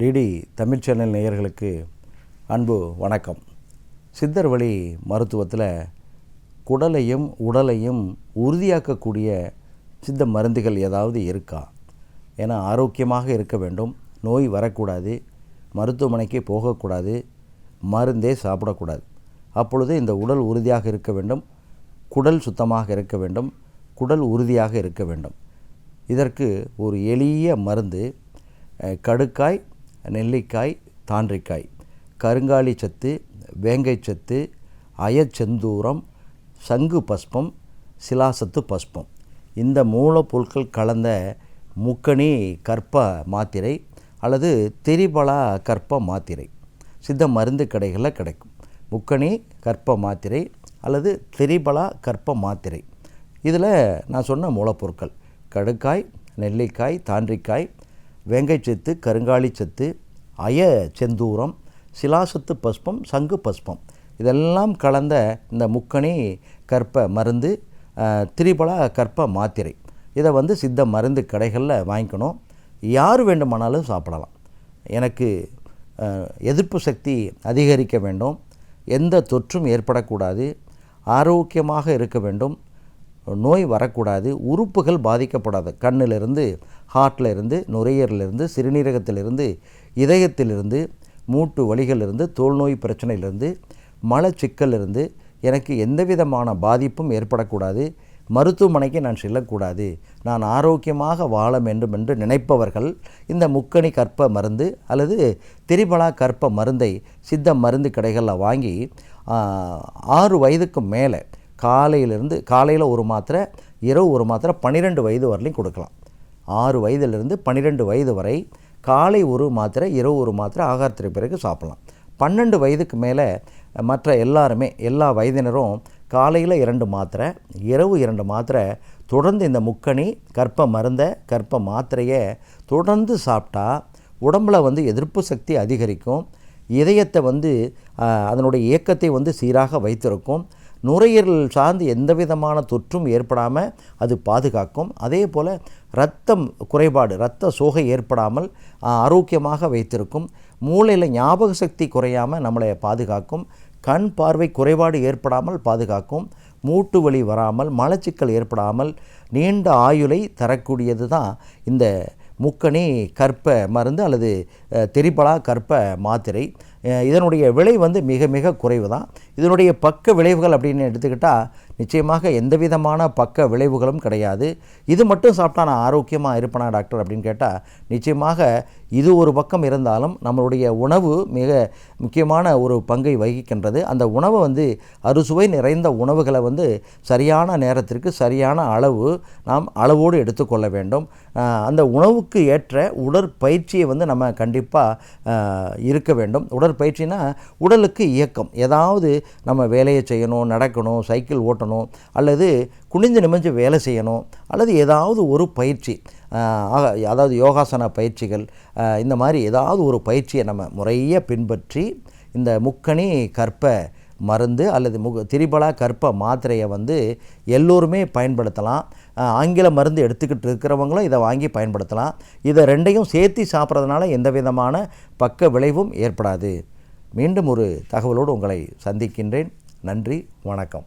DD Tamil channel நேயர்களுக்கு அன்பு வணக்கம். சித்தர் வழி மருத்துவத்தில் குடலையும் உடலையும் உறுதியாக்கக்கூடிய சித்த மருந்துகள் ஏதாவது இருக்கா? ஏன்னா ஆரோக்கியமாக இருக்க வேண்டும். நோய் வரக்கூடாது. மருத்துவமனைக்கு போகக்கூடாது. மருந்தே சாப்பிடக்கூடாது. அப்பொழுது இந்த உடல் உறுதியாக இருக்க வேண்டும். குடல் சுத்தமாக இருக்க வேண்டும். குடல் உறுதியாக இருக்க வேண்டும். இதற்கு ஒரு எளிய மருந்து கடுக்காய் நெல்லிக்காய் தாண்டிக்காய் கருங்காலி சத்து வேங்கை சத்து அயச்செந்தூரம் சங்கு பஸ்பம் சிலாசத்து பஸ்பம். இந்த மூலப்பொருட்கள் கலந்த முக்கணி கற்ப மாத்திரை அல்லது திரிபலா கற்ப மாத்திரை. சித்த மருந்து கடைகளில் கிடைக்கும். முக்கணி கற்ப மாத்திரை அல்லது திரிபலா கற்ப மாத்திரை. இதில் நான் சொன்ன மூலப்பொருட்கள் கடுக்காய் நெல்லிக்காய் தாண்டிக்காய் வேங்கைச்சத்து கருங்காலி சத்து அய செந்தூரம் சிலாசத்து பஸ்பம் சங்கு பஸ்பம். இதெல்லாம் கலந்த இந்த முக்கணி கற்ப மருந்து திரிபலா கற்ப மாத்திரை. இதை வந்து சித்த மருந்து கடைகளில் வாங்கிக்கணும். யார் வேண்டுமானாலும் சாப்பிடலாம். எனக்கு எதிர்ப்பு சக்தி அதிகரிக்க வேண்டும். எந்த தொற்றும் ஏற்படக்கூடாது. ஆரோக்கியமாக இருக்க வேண்டும். நோய் வரக்கூடாது உறுப்புகள் பாதிக்கப்படாது. கண்ணிலிருந்து ஹார்ட்லேருந்து இருந்து நுரையீரலிருந்து சிறுநீரகத்திலிருந்து இதயத்திலிருந்து மூட்டு வலிகளிலிருந்து தோல்நோய் பிரச்சனையிலிருந்து மலச்சிக்கலிருந்து எனக்கு எந்த விதமான பாதிப்பும் ஏற்படக்கூடாது. மருத்துவமனைக்கு நான் செல்லக்கூடாது. நான் ஆரோக்கியமாக வாழ வேண்டும் என்று நினைப்பவர்கள் இந்த முக்கணி கற்ப மருந்து அல்லது திரிபலா கற்ப மருந்தை சித்த மருந்து கடைகளில் வாங்கி ஆறு வயதுக்கு மேலே காலையிலேருந்து காலையில் ஒரு மாத்திரை இரவு ஒரு மாத்திரை பன்னிரெண்டு வயது வரலையும் கொடுக்கலாம். ஆறு வயதிலிருந்து பன்னிரெண்டு வயது வரை காலை ஒரு மாத்திரை இரவு ஒரு மாத்திரை ஆகாரத்திற்கு பிறகு சாப்பிடலாம். பன்னெண்டு வயதுக்கு மேலே மற்ற எல்லாருமே எல்லா வயதினரும் காலையில் இரண்டு மாத்திரை இரவு இரண்டு மாத்திரை தொடர்ந்து இந்த முக்கணி கற்ப மருந்தை கற்ப மாத்திரையை தொடர்ந்து சாப்பிட்டா உடம்புல வந்து எதிர்ப்பு சக்தி அதிகரிக்கும். இதயத்தை வந்து அதனுடைய இயக்கத்தை வந்து சீராக வைத்திருக்கும். நுரையீரல் சார்ந்து எந்த விதமான தொற்றும் ஏற்படாமல் அது பாதுகாக்கும். அதே போல் ரத்தம் குறைபாடு இரத்த சோகை ஏற்படாமல் ஆரோக்கியமாக வைத்திருக்கும். மூளையில் ஞாபக சக்தி குறையாமல் நம்மளை பாதுகாக்கும். கண் பார்வை குறைபாடு ஏற்படாமல் பாதுகாக்கும். மூட்டு வலி வராமல் மலச்சிக்கல் ஏற்படாமல் நீண்ட ஆயுளை தரக்கூடியது தான் இந்த முக்கணி கற்ப மருந்து அல்லது அஹ், திரிபலா கற்ப மாத்திரை. இதனுடைய விலை வந்து மிக மிக குறைவு தான் இதனுடைய பக்க விளைவுகள் அப்படின்னு எடுத்துக்கிட்டால் நிச்சயமாக எந்த விதமான பக்க விளைவுகளும் கிடையாது. இது மட்டும் சாப்பிட்டா நான் ஆரோக்கியமாக இருப்பேனா டாக்டர்? அப்படின்னு கேட்டால் நிச்சயமாக இது ஒரு பக்கம் இருந்தாலும் நம்மளுடைய உணவு மிக முக்கியமான ஒரு பங்கை வகிக்கின்றது. அந்த உணவை வந்து அறுசுவை நிறைந்த உணவுகளை வந்து சரியான நேரத்திற்கு சரியான அளவு நாம் அளவோடு எடுத்துக்கொள்ள வேண்டும். அந்த உணவுக்கு ஏற்ற உடற்பயிற்சியை வந்து நம்ம கண்டிப்பாக இருக்க வேண்டும். உடற்பயிற்சினா உடலுக்கு இயக்கம். ஏதாவது நம்ம வேலையை செய்யணும் நடக்கணும் சைக்கிள் ஓட்டணும் அல்லது குனிஞ்சு நிமிஞ்சு வேலை செய்யணும் அல்லது ஏதாவது ஒரு பயிற்சி அதாவது யோகாசன பயிற்சிகள் இந்த மாதிரி ஏதாவது ஒரு பயிற்சியை நம்ம முறையாக பின்பற்றி இந்த முக்கணி கற்ப மருந்து அல்லது முக திரிபலா கற்ப மாத்திரையை வந்து எல்லோருமே பயன்படுத்தலாம். ஆங்கில மருந்து எடுத்துக்கிட்டு இருக்கிறவங்களும் இதை வாங்கி பயன்படுத்தலாம். இதை ரெண்டையும் சேர்த்து சாப்பிட்றதுனால எந்த விதமான பக்க விளைவும் ஏற்படாது. மீண்டும் ஒரு தகவலோடு உங்களை சந்திக்கின்றேன். நன்றி வணக்கம்.